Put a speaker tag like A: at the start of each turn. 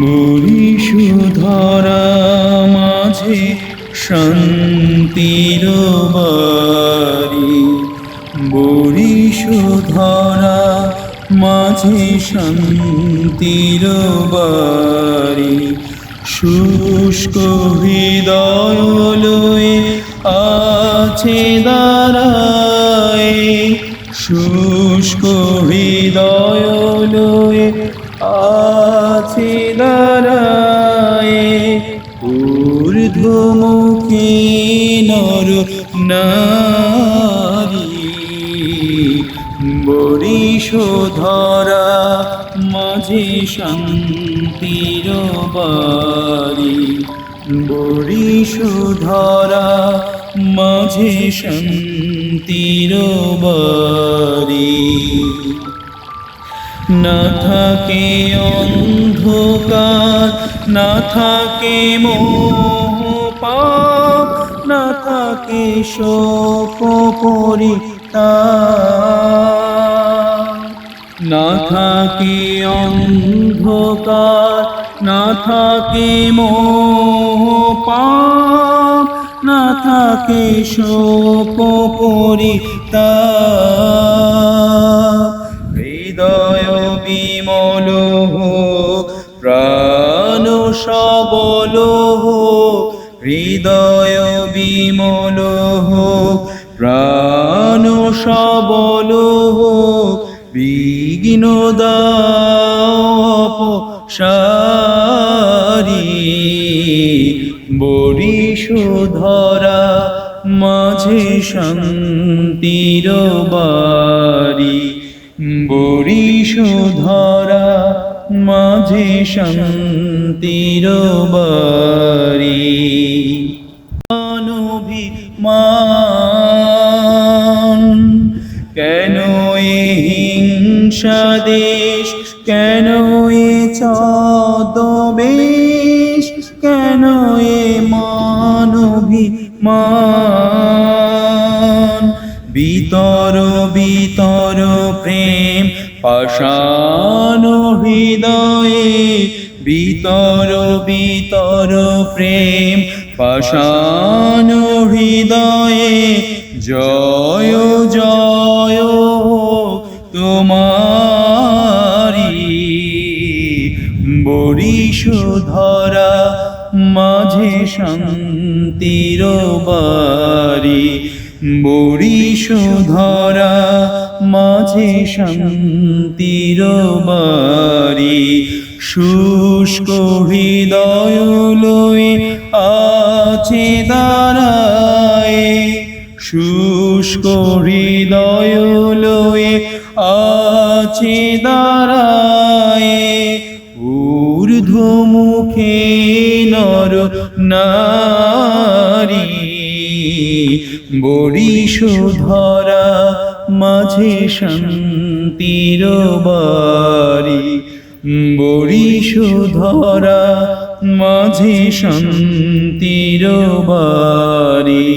A: বরিশুধরা মাঝে শান্তির বাড়ি। বরিশুধরা মাঝে শান্তির বাড়ি। শুষ্ক হৃদয় লয়ে আছে দাঁড়ায়। শুষ্ক হৃদয় লয়ে আছে দাঁড়ায় ঊর্ধ্বমুখী নর নারী। বরিশোধরা মাঝে শান্তির বাড়ি। বরিশোধরা মাঝে শান্তির বাড়ি। না থাকে অন্ধকার, না থাকে মোহ পাপ না থাকে শোক না থাকে অন্ধকার, না থাকে মোহ পাপ না থাকে শোক পরিতাপ হৃদয় বিমল হোক প্রাণ সবল হোক হৃদয় বিমল হোক প্রাণ সবল হোক বিঘ্ন সারি বরিশোধরা মাঝে শান্তির বাড়ি। বরিশোধরা মাঝে শান্তির বাড়ি। মানভিমান কেন হিংসা দেশ? কেন এ ছদ্মবেশ? কেন এ মানভিমান বিতর বিতর প্রেম পাষাণ হৃদয়ে বিতর বিতর প্রেম পাষাণ হৃদয়ে জয় জয় তোমারি বরিশোধরা মাঝে শান্তির বাড়ি বরিশোধরা মাঝে শান্তির বাড়ি। শুষ্ক হৃদয় লয়ে আছে দাঁড়ায় শুষ্ক হৃদয় লয়ে আছে দাঁড়ায় ঊর্ধ্বমুখে নর নারী সুধরা মাঝে শান্তির বড়ি সুধরা মাঝে শান্তির বাড়ি।